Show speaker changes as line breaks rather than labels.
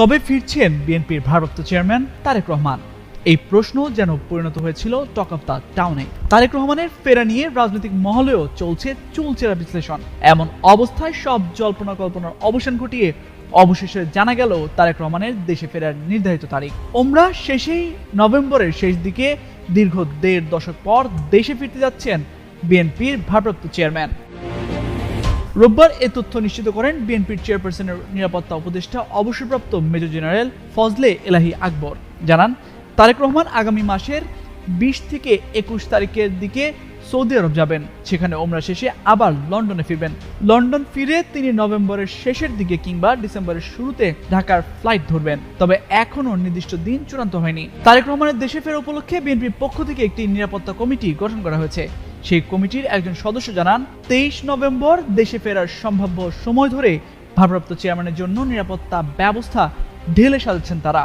কবে ফিরছেন বিএনপির ভারপ্রাপ্ত চেয়ারম্যান তারেক রহমান? এই প্রশ্ন যেন পরিণত হয়েছিল টক অফ দ্য টাউনে। তারেক রহমানের ফেরা নিয়ে রাজনৈতিক মহলেও চলছে চুলচেরা বিশ্লেষণ। এমন অবস্থায় সব জল্পনা কল্পনার অবসান ঘটিয়ে অবশেষে জানা গেল তারেক রহমানের দেশে ফেরার নির্ধারিত তারিখ। ওমরা শেষেই নভেম্বরের শেষ দিকে দীর্ঘ দেড় দশক পর দেশে ফিরতে যাচ্ছেন বিএনপির ভারপ্রাপ্ত চেয়ারম্যান। রোববার এ তথ্য নিশ্চিত করেন বিএনপির চেয়ারপারসনের নিরাপত্তা উপদেষ্টা, অবসরপ্রাপ্ত মেজর জেনারেল ফজলে এলাহি আকবর। জানান, তারেক রহমান আগামী মাসের বিশ থেকে একুশ তারিখের দিকে সৌদি আরব যাবেন। সেখানে ওমরা শেষে আবার লন্ডনে ফিরবেন। লন্ডন ফিরে তিনি নভেম্বরের শেষের দিকে কিংবা ডিসেম্বরের শুরুতে ঢাকার ফ্লাইট ধরবেন। তবে এখনও নির্দিষ্ট দিন চূড়ান্ত হয়নি। তারেক রহমানের দেশে ফেরা উপলক্ষে বিএনপির পক্ষ থেকে একটি নিরাপত্তা কমিটি গঠন করা হয়েছে। সেই কমিটির একজন সদস্য জানান, তেইশ নভেম্বর দেশে ফেরার সম্ভাব্য সময় ধরে ভারপ্রাপ্ত চেয়ারম্যানের জন্য নিরাপত্তা ব্যবস্থা ঢেলে সাজাচ্ছেন তারা।